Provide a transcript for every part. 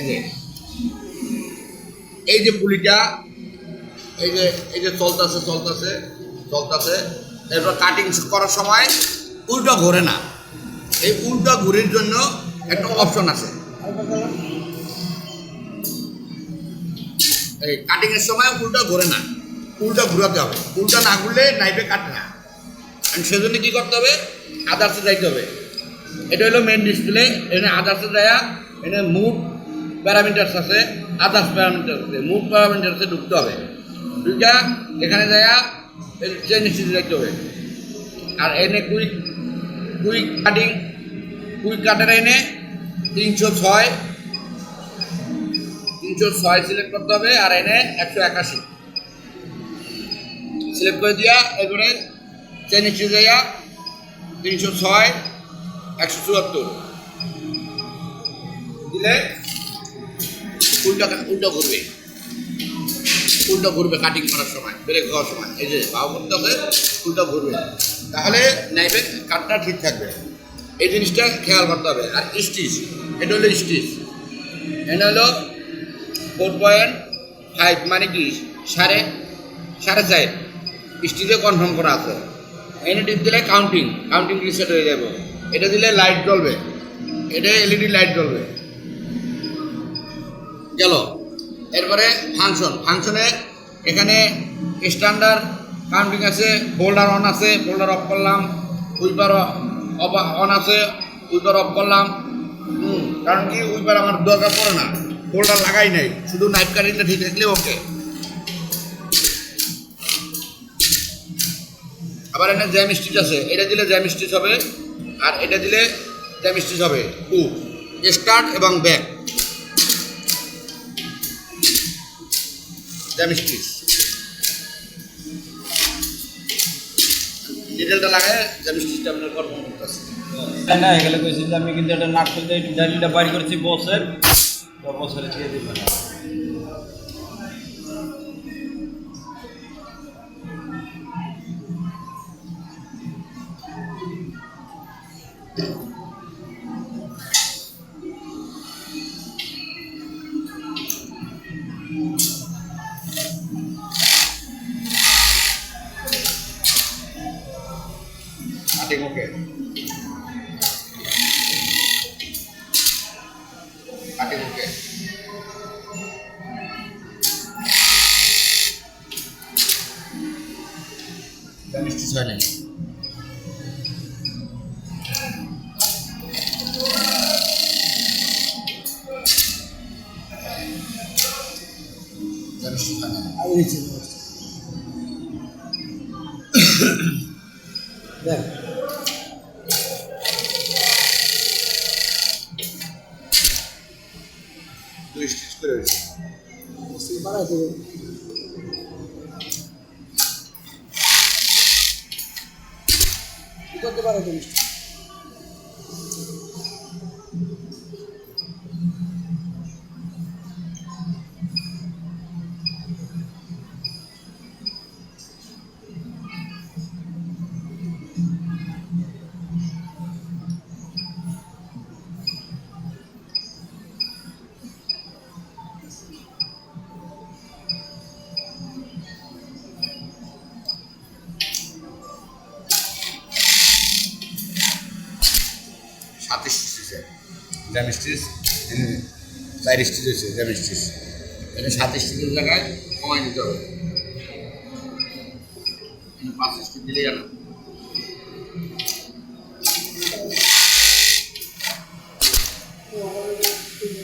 এই যে এই যে পুলিটা, এই যে এই যে চলতেছে চলতেছে চলতেছে। এরপর কাটিং করার সময় উল্টো ঘোরে না। এই উল্টো ঘুরির জন্য একটা অপশন আছে। এই কাটিং এর সময় উল্টো ঘোরে না। উল্টো ঘুরাতে হবে। উল্টো না ঘুরলে নাইফে কাটে না। আর সেজন্য কি করতে হবে? আদার্সে যাইতে হবে। এটা হলো মেন ডিসপ্লে এখানে আদার্সে যায় এখানে মুভ প্যারামিটার্স আছে, আদার্স প্যারামিটার্স আছে, মুভ প্যারামিটার্সে ঢুকতে হবে। ঢুকা, এখানে যায় চেন দেখতে হবে। আর এনে quick quick cutting quick cutter এনে তিনশো ছয় তিনশো ছয় সিলেক্ট করতে হবে, আর এনে একশো একাশি। সিলেক্ট করে দিয়া, এরপরে চেন হিস্ট্রি যাইয়া তিনশো ছয়, একশো চুয়াত্তর। দিলে উল্টা উল্টো ঘুরবে। উল্টো ঘুরবে কাটিং করার সময় ব্রেক হওয়ার সময়। এই যে করতে হবে উল্টো ঘুরবে। তাহলে নাইফের কাটটা ঠিক থাকবে। এই জিনিসটা খেয়াল করতে হবে। আর স্টিচ এটা হলো স্টিচ এটা হলো ফোর পয়েন্ট ফাইভ মানে কি? সাড়ে সাড়ে চার। স্টিচে কনফার্ম করা আছে। এনে টিপ দিলে কাউন্টিং কাউন্টিং রিসেট হয়ে যাবে। এটা দিলে লাইট জ্বলবে। এটা এলইডি লাইট জ্বলবে। গেল। এরপরে ফাংশন। ফাংশনে এখানে স্ট্যান্ডার্ড কাউন্টিং আছে বোল্ডার অন আছে বোল্ডার অফ করলাম, উইপার অন আছে, উইপার অফ করলাম। কারণ কি? উইপার আমার দরকার পড়ে না। বোল্ডার লাগাই নাই। শুধু নাইফ কাটিংটা ঠিক থাকলে ওকে আবার এখানে জ্যাম স্টিচ আছে। এটা দিলে জ্যাম স্টিচ হবে, আর এটা দিলে জ্যাম স্টিচ হবে। টু স্টার্ট এবং ব্যাক জ্যাম স্টিচ ডিটেলটা লাগায় জ্যাম আপনার কর্ম করতেছে না এগুলো কইছি যে আমি কিন্তু একটা নাট খুলতে ডালিটা বাইর করেছি বসের। তো বসের দিয়ে দিবেন ওকে কাটিং স্টিচ হয় নাই জ্যাম স্টিচ হয় নাই দেখ বাড়াই দেবে করতে পারো তুমি? সাত স্টিচ হয়েছে জ্যাম স্টিচ হয়েছে জ্যাম স্টিচ এটা সাত জায়গায় কমাই দিতে হবে। পাঁচ স্টিচ দিলেই জানো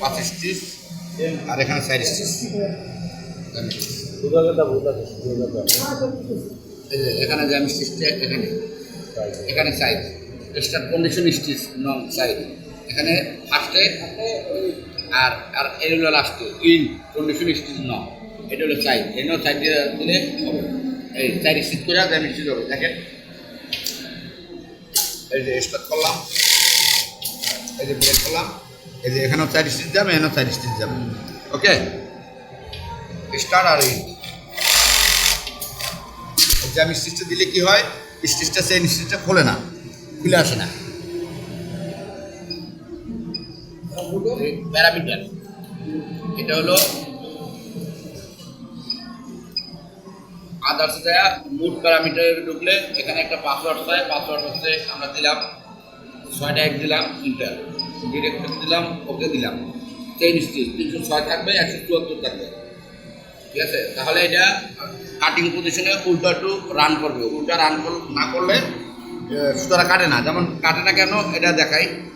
পাঁচ স্টিচ আর এখানে চার স্টিচ এখানে জ্যাম এখানে। এখানে সাইড স্টার্ট কন্ডিশন স্টিচ নং সাইড এখানে ফার্স্টে আর আর এর হলো লাস্টে ইন কন্ডিশন স্টিচ নং এটা হলো সাইড এনও সাইড দিয়ে দিলে এই চার স্টিচ করে জ্যাম স্টিচ হবে। দেখেন। এই যে স্টার্ট করলাম। এই যে ব্রেক করলাম। এই যে এখানেও চার স্টিচ যাবে, এখানেও চার স্টিচ যাবে। ওকে স্টার্ট আর ইন জ্যাম স্টিচটা দিলে কি হয়? স্টিচটা সেই স্টিচটা খোলে না। খুলে আসে না। প্যারামিটার। এটা হলো আদার্স দেয়া মুড প্যারামিটারে ঢুকলে এখানে একটা পাসওয়ার্ড চাই পাসওয়ার্ড হচ্ছে আমরা দিলাম ছয়টা এক দিলাম ইন্টার ডিরেক্টর দিলাম ওকে দিলাম। চেইন স্টিচ তিনশো ছয় থাকবে, একশো চুয়াত্তর থাকবে। ঠিক আছে? তাহলে এটা কাটিং পজিশনে উল্টো একটু রান করবে। উল্টা রান না করলে সুতরাং কাটে না। যেমন কাটে না কেন এটা দেখাই।